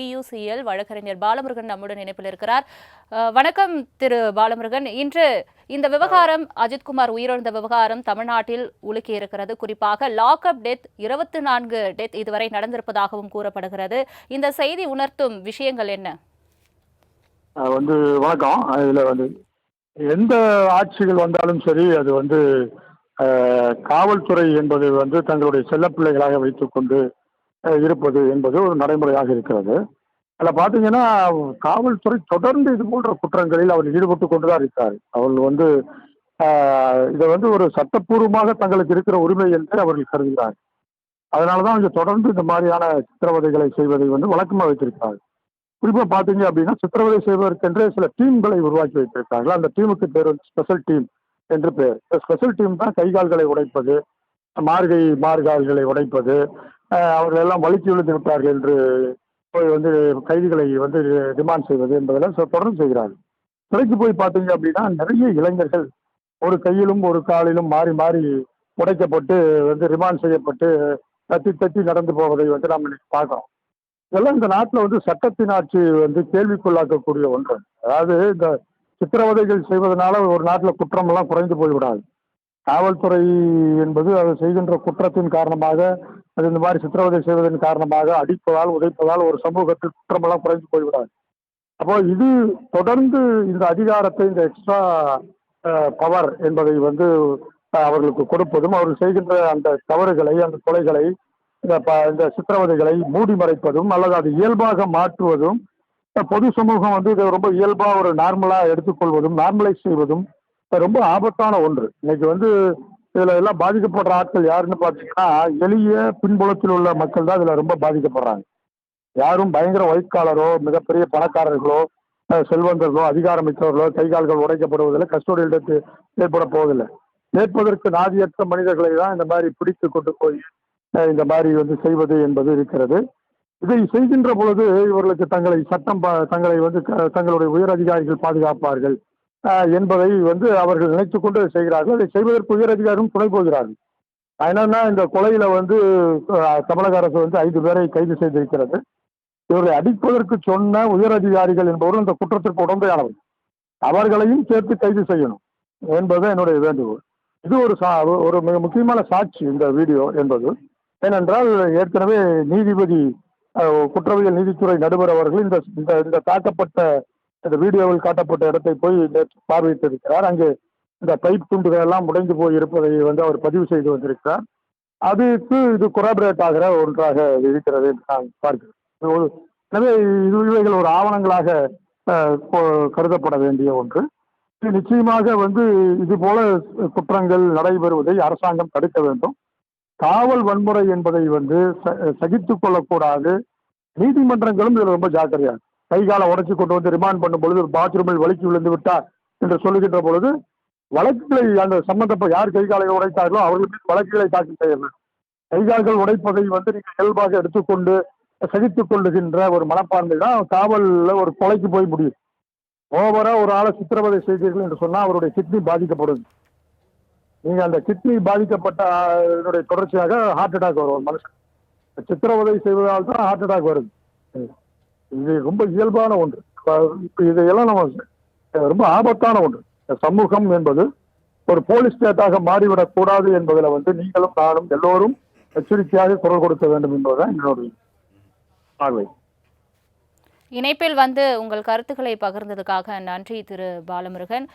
PUCL வழக்கறிஞர் பாலமுருகன் நம்முடன் இணைப்பில் இருக்கிறார். வணக்கம் திரு பாலமுருகன். இன்று இந்த விவகாரம் அஜித்குமார் உயிரிழந்த விவகாரம் தமிழ்நாட்டில் உலுக்கி இருக்கிறது. குறிப்பாக லாக்அப் டெத் இருபத்தி நான்கு டெத் இதுவரை நடந்திருப்பதாகவும் கூறப்படுகிறது. இந்த செய்தி உணர்த்தும் விஷயங்கள் என்ன? வந்து வணக்கம். இதில் வந்து எந்த ஆட்சிகள் வந்தாலும் சரி அது வந்து காவல்துறை என்பது வந்து தங்களுடைய செல்ல பிள்ளைகளாக வைத்துக்கொண்டு இருப்பது என்பது ஒரு நடைமுறையாக இருக்கிறது. அதில் பார்த்தீங்கன்னா காவல்துறை தொடர்ந்து இது போன்ற குற்றங்களில் அவர் ஈடுபட்டு கொண்டு தான் இருக்கார். அவர்கள் வந்து இதை வந்து ஒரு சட்டப்பூர்வமாக தங்களுக்கு இருக்கிற உரிமை என்று அவர்கள் கருதுகிறார். அதனால தான் இங்கே தொடர்ந்து இந்த மாதிரியான சித்திரவதைகளை செய்வதை வந்து வழக்கமாக வைத்திருக்கிறார். குறிப்பாக பார்த்தீங்க அப்படின்னா சித்திரவதை செய்வதற்கென்றே சில டீம்களை உருவாக்கி வைத்திருக்கார்கள் அந்த டீமுக்கு பேர் வந்து ஸ்பெஷல் டீம் என்று பேர். இந்த ஸ்பெஷல் டீம் தான் கைகால்களை உடைப்பது மார்கை மார்கால்களை உடைப்பது அவர்கள் எல்லாம் வலிக்கு விழுந்து விட்டார்கள் என்று போய் வந்து கைதிகளை வந்து டிமாண்ட் செய்வது என்பதெல்லாம் தொடர்ந்து செய்கிறார்கள். சிறைக்கு போய் பார்த்தீங்க அப்படின்னா நிறைய இளைஞர்கள் ஒரு கையிலும் ஒரு காலிலும் மாறி மாறி உடைக்கப்பட்டு வந்து ரிமாண்ட் செய்யப்பட்டு தட்டி தட்டி நடந்து போவதை வந்து நாம் இன்னைக்கு பார்க்குறோம். இதெல்லாம் இந்த நாட்டில் வந்து சட்டத்தின் ஆட்சி வந்து கேள்விக்குள்ளாக்கக்கூடிய ஒன்று. அதாவது இந்த சித்திரவதைகள் செய்வதனால ஒரு நாட்டில் குற்றமெல்லாம் குறைந்து போய்விடாது. காவல்துறை என்பது அது செய்கின்ற குற்றத்தின் காரணமாக அது இந்த மாதிரி சித்திரவதை செய்வதன் காரணமாக அடிப்பதால் உதைப்பதால் ஒரு சமூகத்தில் குற்றமெல்லாம் குறைந்து போய்விடாது. அப்போ இது தொடர்ந்து இந்த அதிகாரத்தை இந்த எக்ஸ்ட்ரா பவர் என்பதை வந்து அவர்களுக்கு கொடுப்பதும் அவர்கள் செய்கின்ற அந்த தவறுகளை அந்த கொலைகளை இந்த ப- இந்த சித்திரவதைகளை மூடி மறைப்பதும் அல்லது அது இயல்பாக மாற்றுவதும் பொது சமூகம் வந்து இதை ரொம்ப இயல்பாக ஒரு நார்மலாக எடுத்துக்கொள்வதும் நார்மலைஸ் செய்வதும் ரொம்ப ஆபத்தான ஒன்று. இன்னைக்கு வந்து இதுல எல்லாம் பாதிக்கப்படுற ஆட்கள் யாருன்னு பார்த்தீங்கன்னா எளிய பின்புலத்தில் உள்ள மக்கள் தான் இதுல ரொம்ப பாதிக்கப்படுறாங்க. யாரும் பயங்கர ஒயிட் காலரோ மிகப்பெரிய பணக்காரர்களோ செல்வந்தர்களோ அதிகாரமிக்கவர்களோ கை கால்கள் உடைக்கப்படுவதில்லை கஸ்டோடியல் ஏற்பட போவதில்லை. ஏற்பதற்கு நாதியற்ற மனிதர்களை தான் இந்த மாதிரி பிடித்து கொண்டு போய் இந்த மாதிரி வந்து செய்வது என்பது இருக்கிறது. இதை செய்கின்ற பொழுது இவர்களுக்கு தங்களை சட்டம் தங்களை வந்து க- தங்களுடைய உயர் அதிகாரிகள் பாதுகாப்பார்கள். என்பதை வந்து அவர்கள் நினைத்துக்கொண்டு செய்கிறார்கள். அதை செய்வதற்கு உயர் அதிகாரியும் துணை போகிறார்கள். என்னன்னா இந்த கொலையில வந்து தமிழக அரசு வந்து ஐந்து பேரை கைது செய்திருக்கிறது. இவர்களை அடிப்பதற்கு சொன்ன உயர் அதிகாரிகள் என்பவரும் இந்த குற்றத்திற்கு உடம்பையானவர் அவர்களையும் சேர்த்து கைது செய்யணும் என்பது என்னுடைய வேண்டுகோள். இது ஒரு சா ஒரு மிக முக்கியமான சாட்சி இந்த வீடியோ என்பது. ஏனென்றால் ஏற்கனவே நீதிபதி குற்றவியல் நீதித்துறை நடுவர் அவர்கள் இந்த இந்த இந்த தாக்கப்பட்ட இந்த வீடியோவில் காட்டப்பட்ட இடத்தை போய் நேற்று பார்வையிட்டிருக்கிறார். அங்கே இந்த பைப் துண்டுகள் எல்லாம் உடைந்து போய் இருப்பதை வந்து அவர் பதிவு செய்து வந்திருக்கிறார். அதுக்கு இது கொராபரேட் ஆகிற ஒன்றாக இருக்கிறது என்று நான் பார்க்கிறேன். எனவே இது இவைகள் ஒரு ஆவணங்களாக கருதப்பட வேண்டிய ஒன்று. இது நிச்சயமாக வந்து இது போல குற்றங்கள் நடைபெறுவதை அரசாங்கம் தடுக்க வேண்டும். காவல் வன்முறை என்பதை வந்து ச- சகித்துக் கொள்ளக்கூடாது. நீதிமன்றங்களும் இதில் ரொம்ப ஜாக்கிரதையாக கை காலை உடைச்சு கொண்டு வந்து ரிமாண்ட் பண்ணும் பொழுது பாத்ரூமில் வலிக்கு விழுந்து விட்டார் என்று சொல்லுகின்ற பொழுது வழக்குகளை அந்த சம்பந்தப்பட்ட யார் கை காலை உடைத்தார்களோ அவர்கள் மீது வழக்குகளை தாக்கல் செய்யலாம். கை கால்கள் உடைப்பதை வந்து நீங்கள் இயல்பாக எடுத்துக்கொண்டு சகித்துக் கொள்ளுகின்ற ஒரு மனப்பான்மை தான் காவலில் ஒரு கொலைக்கு போய் முடியும். ஓவரா ஒரு ஆளை சித்திரவதை செய்தீர்கள் என்று சொன்னால் அவருடைய கிட்னி பாதிக்கப்படுது நீங்கள் அந்த கிட்னி பாதிக்கப்பட்ட இதனுடைய தொடர்ச்சியாக ஹார்ட் அட்டாக் வரும். ஒரு மனுஷன் சித்திரவதை செய்வதால் தான் ஹார்ட் அட்டாக் வருது இது ரொம்ப இயல்பான ஒன்று. இப்போ இதையெல்லாம் நம்ம ரொம்ப ஆபத்தான ஒன்று. சமூகம் என்பது ஒரு போலீஸ் ஸ்டேட்டாக மாறிவிடக் கூடாது என்பதில் வந்து நீங்களும் நானும் எல்லோரும் எச்சரிக்கையாக குரல் கொடுக்க வேண்டும் என்பதுதான் என்னுடைய பார்வை. இணைப்பில் வந்து உங்கள் கருத்துக்களை பகிர்ந்ததுக்காக நன்றி திரு பாலமுருகன்.